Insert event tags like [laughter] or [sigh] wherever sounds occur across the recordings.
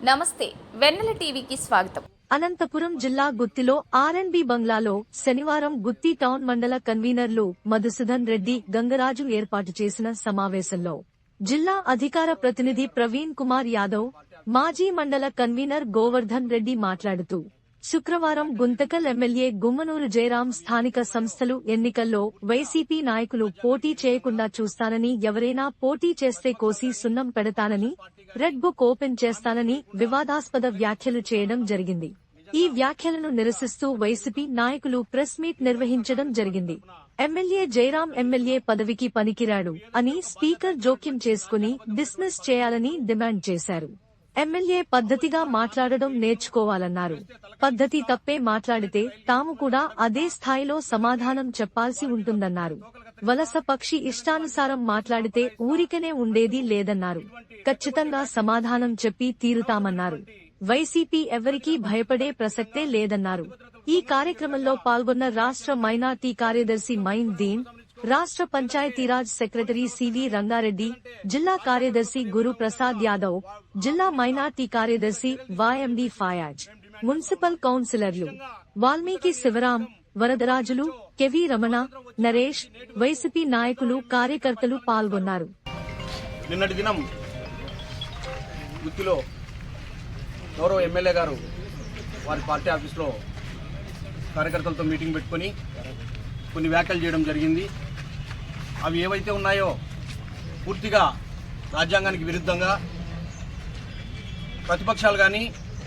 నమస్తే వెన్నెల టీవీకి స్వాగతం. అనంతపురం జిల్లా గుత్తిలో ఆర్ఎన్బి బంగ్లాలో శనివారం గుత్తి టౌన్ మండల కన్వీనర్లు మధుసూదన్ రెడ్డి గంగరాజు ఏర్పాటు చేసిన సమావేశంలో జిల్లా అధికార ప్రతినిధి ప్రవీణ్ కుమార్ యాదవ్ మాజీ మండల కన్వీనర్ గోవర్ధన్ రెడ్డి మాట్లాడుతూ శుక్రవారం గుంతకల్ ఎమ్మెల్యే గుమ్మనూరు జయరాం స్థానిక సంస్థలు ఎన్నికల్లో వైసీపీ నాయకులు పోటీ చేయకుండా చూస్తానని ఎవరైనా పోటీ చేస్తే కోసి సున్నం పెడతానని రెడ్ బుక్ ఓపెన్ చేస్తానని వివాదాస్పద వ్యాఖ్యలు చేయడం జరిగింది. ఈ వ్యాఖ్యలను నిరసిస్తూ వైసీపీ నాయకులు ప్రెస్ మీట్ నిర్వహించడం జరిగింది. ఎమ్మెల్యే జయరాం ఎమ్మెల్యే పదవికి పనికిరాడు అని స్పీకర్ జోక్యం చేసుకుని డిస్మిస్ చేయాలని డిమాండ్ చేశారు. ఎమ్మెల్యే పద్ధతిగా మాట్లాడడం నేర్చుకోవాలన్నారు. పద్ధతి తప్పే మాట్లాడితే తాము కూడా అదే స్థాయిలో సమాధానం చెప్పాల్సి ఉంటుందన్నారు. వలస పక్షి ఇష్టానుసారం మాట్లాడితే ఊరికనే ఉండేది లేదన్నారు. ఖచ్చితంగా సమాధానం చెప్పి తీరుతామన్నారు. వైసీపీ ఎవరికీ భయపడే ప్రసక్తే లేదన్నారు. ఈ కార్యక్రమంలో పాల్గొన్న రాష్ట్ర మైనార్టీ కార్యదర్శి మైన్ దీన్ రాష్ట్ర పంచాయతీరాజ్ సెక్రటరీ సివి రంగారెడ్డి జిల్లా కార్యదర్శి గురు ప్రసాద్ యాదవ్ జిల్లా మైనార్టీ కార్యదర్శి వాయండి ఫయాజ్ మున్సిపల్ కౌన్సిలర్లు వాల్మీకి శివరాం వరదరాజులు కెవి రమణ నరేష్ వైసీపీ నాయకులు కార్యకర్తలు పాల్గొన్నారు. నిన్నటి దినం గుత్తిలో గౌరవ ఎమ్మెల్యే గారు వారి పార్టీ ఆఫీస్లో కార్యకర్తలతో మీటింగ్ పెట్టుకొని కొన్ని వ్యాఖ్యలు చేయడం జరిగింది. అవి ఏవైతే ఉన్నాయో పూర్తిగా రాజ్యాంగానికి విరుద్ధంగా ప్రతిపక్షాలు కానీ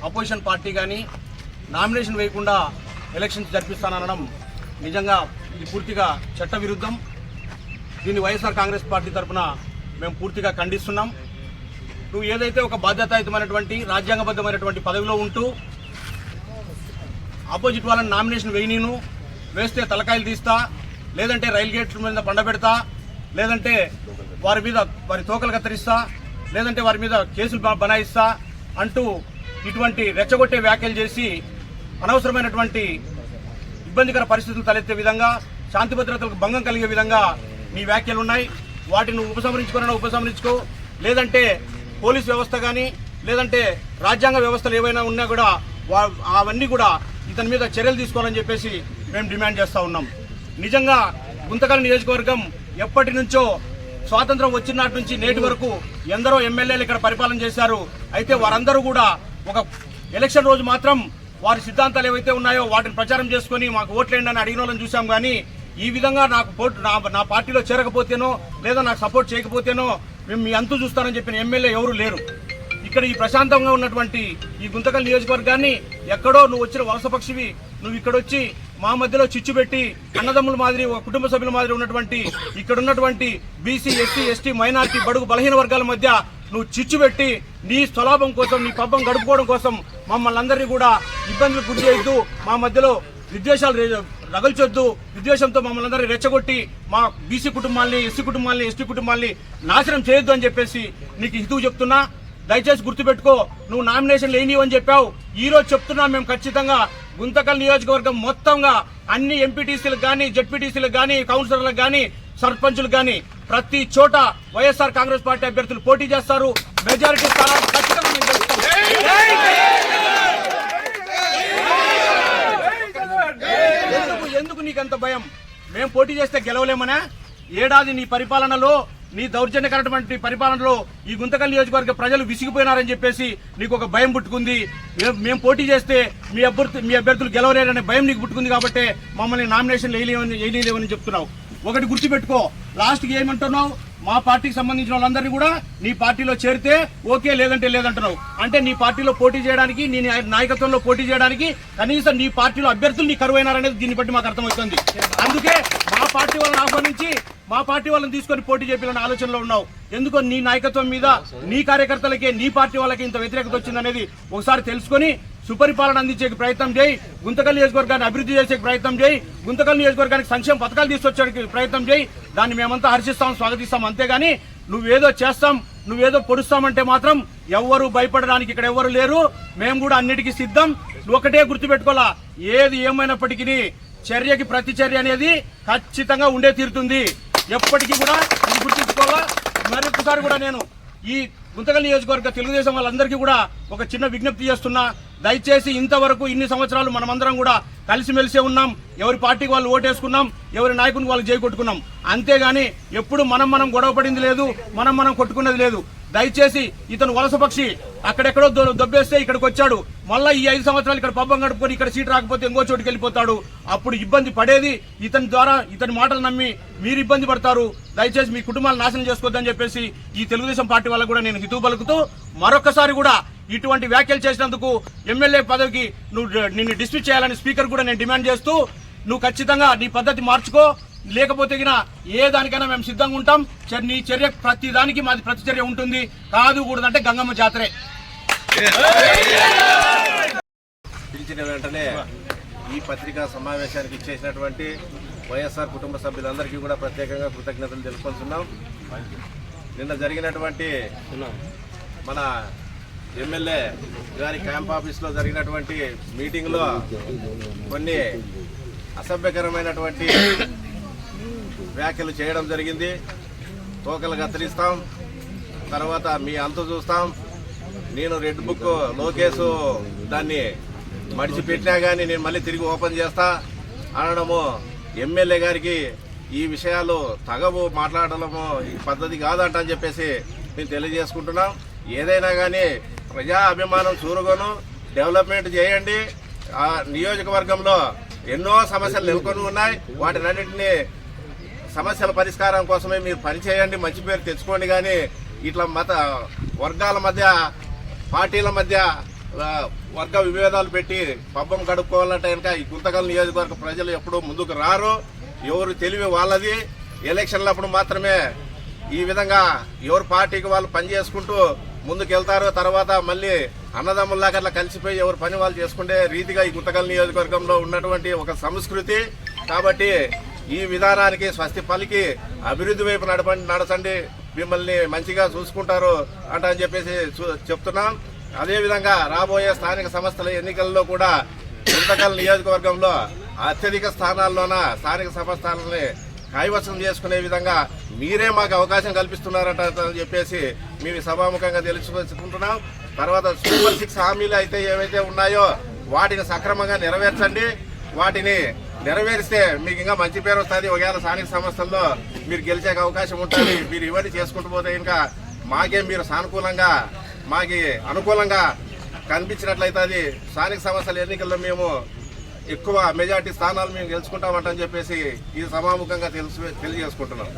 అపోజిషన్ పార్టీ కానీ నామినేషన్ వేయకుండా ఎలక్షన్స్ జరిపిస్తాననడం నిజంగా ఇది పూర్తిగా చట్ట విరుద్ధం దీన్ని వైఎస్ఆర్ కాంగ్రెస్ పార్టీ తరఫున మేము పూర్తిగా ఖండిస్తున్నాం. నువ్వు ఏదైతే ఒక బాధ్యతాయుతమైనటువంటి రాజ్యాంగబద్ధమైనటువంటి పదవిలో ఉంటూ ఆపోజిట్ వాళ్ళని నామినేషన్ వేయనీను వేస్తే తలకాయలు తీస్తా లేదంటే రైల్ గేట్ల మీద పండబెడతా లేదంటే వారి మీద వారి తోకలు కత్తిరిస్తా లేదంటే వారి మీద కేసులు బనాయిస్తా అంటూ ఇటువంటి రెచ్చగొట్టే వ్యాఖ్యలు చేసి అనవసరమైనటువంటి ఇబ్బందికర పరిస్థితులు తలెత్తే విధంగా శాంతి భద్రతలకు భంగం కలిగే విధంగా నీ వ్యాఖ్యలు ఉన్నాయి. వాటిని నువ్వు ఉపసంహరించుకో. లేదంటే పోలీస్ వ్యవస్థ కానీ లేదంటే రాజ్యాంగ వ్యవస్థలు ఏవైనా ఉన్నా కూడా వా- అవన్నీ కూడా ఇతని మీద చర్యలు తీసుకోవాలని చెప్పేసి మేము డిమాండ్ చేస్తా ఉన్నాం. నిజంగా గుంతకల్ నియోజకవర్గం ఎప్పటి నుంచో స్వాతంత్రం వచ్చిన నాటి నుంచి నేటి వరకు ఎందరో ఎమ్మెల్యేలు ఇక్కడ పరిపాలన చేశారు. అయితే వారందరూ కూడా ఒక ఎలక్షన్ రోజు మాత్రం వారి సిద్ధాంతాలు ఏవైతే ఉన్నాయో వాటిని ప్రచారం చేసుకొని మాకు ఓట్లేండి అని అడిగిన వాళ్ళని చూసాం కానీ ఈ విధంగా నాకు నా నా పార్టీలో చేరకపోతేనో లేదా నాకు సపోర్ట్ చేయకపోతేనో మేము మీ అంతు చూస్తానని చెప్పిన ఎమ్మెల్యే ఎవరు లేరు. ఇక్కడ ఈ ప్రశాంతంగా ఉన్నటువంటి ఈ గుంతకల్ నియోజకవర్గాన్ని ఎక్కడో నువ్వు వచ్చిన వలసపక్షివి నువ్వు ఇక్కడ వచ్చి మా మధ్యలో చిచ్చు పెట్టి అన్నదమ్ముల మాదిరి ఒక కుటుంబ సభ్యుల మాదిరి ఉన్నటువంటి ఇక్కడ ఉన్నటువంటి బీసీ ఎస్సీ ఎస్టీ మైనార్టీ బడుగు బలహీన వర్గాల మధ్య నువ్వు చిచ్చు పెట్టి నీ స్వలాభం కోసం నీ పబ్బం గడుపుకోవడం కోసం మమ్మల్ని అందరినీ కూడా ఇబ్బందులు గురి చేయొద్దు మా మధ్యలో విద్వేషాలు రగల్చొద్దు. విద్వేషంతో మమ్మల్ని అందరినీ రెచ్చగొట్టి మా బీసీ కుటుంబాల్ని ఎస్సీ కుటుంబాల్ని ఎస్టీ కుటుంబాల్ని నాశనం చేయొద్దు అని చెప్పేసి నీకు హితువు చెప్తున్నా. దయచేసి గుర్తుపెట్టుకో నువ్వు నామినేషన్ లేనివని చెప్పావు. ఈ రోజు చెప్తున్నా మేము ఖచ్చితంగా గుంతకల్ నియోజకవర్గం మొత్తంగా అన్ని ఎంపీటీసీలకు కానీ జడ్పీటీసీలకు కానీ కౌన్సిలర్లకు కానీ సర్పంచులకు కానీ ప్రతి చోట వైఎస్ఆర్ కాంగ్రెస్ పార్టీ అభ్యర్థులు పోటీ చేస్తారు. మెజారిటీ స్థానాలు ఖచ్చితంగా ఎందుకు ఎందుకు నీకంత భయం? మేము పోటీ చేస్తే గెలవలేమనా? ఏడాది నీ పరిపాలనలో నీ దౌర్జన్యకరటువంటి పరిపాలనలో ఈ గుంతకల్ నియోజకవర్గ ప్రజలు విసిగిపోయినారని చెప్పేసి నీకు ఒక భయం పుట్టుకుంది. మేము పోటీ చేస్తే మీ అభ్యర్థి మీ అభ్యర్థులు గెలవలేరనే భయం నీకు పుట్టుకుంది కాబట్టి మమ్మల్ని నామినేషన్ వేయలేమని వేయలేవని చెప్తున్నావు. ఒకటి గుర్తుపెట్టుకో. లాస్ట్కి ఏమంటున్నావు? మా పార్టీకి సంబంధించిన వాళ్ళందరినీ కూడా నీ పార్టీలో చేరితే ఓకే లేదంటే లేదంటున్నావు. అంటే నీ పార్టీలో పోటీ చేయడానికి నీ నాయకత్వంలో పోటీ చేయడానికి కనీసం నీ పార్టీలో అభ్యర్థులు నీ కరువైనారనేది దీన్ని బట్టి మాకు అర్థమవుతుంది. అందుకే మా పార్టీ వాళ్ళని ఆహ్వానించి మా పార్టీ వాళ్ళని తీసుకొని పోటీ చేయాలని ఆలోచనలో ఉన్నావు. ఎందుకో నీ నాయకత్వం మీద నీ కార్యకర్తలకే నీ పార్టీ వాళ్ళకి ఇంత వ్యతిరేకత వచ్చిందనేది ఒకసారి తెలుసుకొని సుపరిపాలన అందించే ప్రయత్నం చేయి గుంతకల్ నియోజకవర్గాన్ని అభివృద్ధి చేసే ప్రయత్నం చేయి గుంతకల్ నియోజకవర్గానికి సంక్షేమ పథకాలు తీసుకొచ్చే ప్రయత్నం చేయి. దాన్ని మేమంతా హర్షిస్తాం స్వాగతిస్తాం అంతేగాని నువ్వేదో చేస్తాం నువ్వేదో పొడుస్తామంటే మాత్రం ఎవ్వరు భయపడడానికి ఇక్కడ ఎవ్వరు లేరు. మేము కూడా అన్నిటికీ సిద్ధం. నువ్వు ఒకటే గుర్తుపెట్టుకోవాలా? ఏది ఏమైనప్పటికీ చర్యకి ప్రతి చర్య అనేది ఖచ్చితంగా ఉండే తీరుతుంది. ఎప్పటికీ కూడా ఇది గుర్తుంచుకోవాలా? మరొకసారి కూడా నేను ఈ గుంతకల్ నియోజకవర్గ తెలుగుదేశం వాళ్ళందరికీ కూడా ఒక చిన్న విజ్ఞప్తి చేస్తున్నా. దయచేసి ఇంతవరకు ఇన్ని సంవత్సరాలు మనమందరం కూడా కలిసిమెలిసే ఉన్నాం. ఎవరి పార్టీకి వాళ్ళు ఓటేసుకున్నాం ఎవరి నాయకునికి వాళ్ళు చేయి కొట్టుకున్నాం. అంతేగాని ఎప్పుడు మనం మనం గొడవ పడింది లేదు మనం మనం కొట్టుకున్నది లేదు. దయచేసి ఇతను వలస పక్షి. అక్కడెక్కడో దొ- దొబ్బేస్తే ఇక్కడికి వచ్చాడు. మళ్ళీ ఈ ఐదు సంవత్సరాలు ఇక్కడ పబ్బం గడుపుకొని ఇక్కడ సీట్ రాకపోతే ఇంకో చోటుకి వెళ్ళిపోతాడు. అప్పుడు ఇబ్బంది పడేది ఇతని ద్వారా ఇతని మాటలు నమ్మి మీరు ఇబ్బంది పడతారు. దయచేసి మీ కుటుంబాలు నాశనం చేసుకోవద్దని చెప్పేసి ఈ తెలుగుదేశం పార్టీ వాళ్ళకు కూడా నేను హితవు పలుకుతూ మరొకసారి కూడా ఇటువంటి వ్యాఖ్యలు చేసినందుకు ఎమ్మెల్యే పదవికి నువ్వు నిన్ను డిస్మిస్ చేయాలని స్పీకర్ కూడా నేను డిమాండ్ చేస్తూ నువ్వు ఖచ్చితంగా నీ పద్ధతి మార్చుకో. లేకపోతే గిన ఏ దానికైనా మేము సిద్ధంగా ఉంటాం. చర్ నీ చర్య ప్రతి దానికి మాది ప్రతిచర్య ఉంటుంది. కాదు కూడదంటే గంగమ్మ జాతరే. పిలిచిన వెంటనే ఈ పత్రికా సమావేశానికి ఇచ్చేసినటువంటి వైఎస్ఆర్ కుటుంబ సభ్యులందరికీ కూడా ప్రత్యేకంగా కృతజ్ఞతలు తెలుపుకుంటున్నాం. నిన్న జరిగినటువంటి మన ఎమ్మెల్యే గారి క్యాంప్ ఆఫీస్లో జరిగినటువంటి మీటింగ్లో కొన్ని అసభ్యకరమైనటువంటి వ్యాఖ్యలు చేయడం జరిగింది. తోకలు కత్తిరిస్తాం తర్వాత మీ అంతు చూస్తాం. నేను రెడ్ బుక్ లోకేసు దాన్ని మడిచిపెట్టినా కానీ నేను మళ్ళీ తిరిగి ఓపెన్ చేస్తా. అనడము ఎమ్మెల్యే గారికి ఈ విషయాలు తగవు మాట్లాడడము ఈ పద్ధతి కాదంట అని చెప్పేసి మేము తెలియజేసుకుంటున్నాం. ఏదైనా కానీ ప్రజా అభిమానం చూరుగొను డెవలప్మెంట్ చేయండి. ఆ నియోజకవర్గంలో ఎన్నో సమస్యలు నెలకొని ఉన్నాయి. వాటినన్నింటినీ సమస్యల పరిష్కారం కోసమే మీరు పనిచేయండి మంచి పేరు తెచ్చుకోండి కానీ ఇట్లా మత వర్గాల మధ్య పార్టీల మధ్య వర్గ విభేదాలు పెట్టి పబ్బం గడుపుకోవాలంటే కనుక ఈ గుంతకల్ నియోజకవర్గ ప్రజలు ఎప్పుడూ ముందుకు రారు. ఎవరు తెలివి వాళ్ళది. ఎలక్షన్లప్పుడు మాత్రమే ఈ విధంగా ఎవరు పార్టీకి వాళ్ళు పని చేసుకుంటూ ముందుకెళ్తారు. తర్వాత మళ్ళీ అన్నదమ్ముల్లాగా అట్లా కలిసిపోయి ఎవరు పని వాళ్ళు చేసుకుంటే రీతిగా ఈ గుంతకల్ నియోజకవర్గంలో ఉన్నటువంటి ఒక సంస్కృతి. కాబట్టి ఈ విధానానికి స్వస్తి పలికి అభివృద్ధి వైపు నడపండి నడచండి. మిమ్మల్ని మంచిగా చూసుకుంటారు అంట అని చెప్పేసి చూ- చెప్తున్నాం. అదేవిధంగా రాబోయే స్థానిక సంస్థల ఎన్నికల్లో కూడా గుంతకల్ నియోజకవర్గంలో అత్యధిక స్థానాల్లోన స్థానిక సంస్థలని కైవసం చేసుకునే విధంగా మీరే మాకు అవకాశం కల్పిస్తున్నారట అని చెప్పేసి మేము సభాముఖంగా తెలుసుకుంటున్నాం. తర్వాత సూపర్ సిక్స్ హామీలు అయితే ఏవైతే ఉన్నాయో వాటిని సక్రమంగా నెరవేర్చండి. వాటిని నెరవేరిస్తే మీకు ఇంకా మంచి పేరు వస్తుంది. ఒకవేళ స్థానిక సంస్థల్లో మీరు గెలిచే అవకాశం ఉంటుంది. [coughs] మీరు ఇవన్నీ చేసుకుంటూ పోతే ఇంకా మాకే మీరు సానుకూలంగా మాకి అనుకూలంగా కనిపించినట్లయితే అది స్థానిక సంస్థల ఎన్నికల్లో మేము ఎక్కువ మెజార్టీ స్థానాలు మేము గెలుచుకుంటామంటని చెప్పేసి ఈ సమాముఖంగా తెలుసు తెలియజేసుకుంటున్నాం.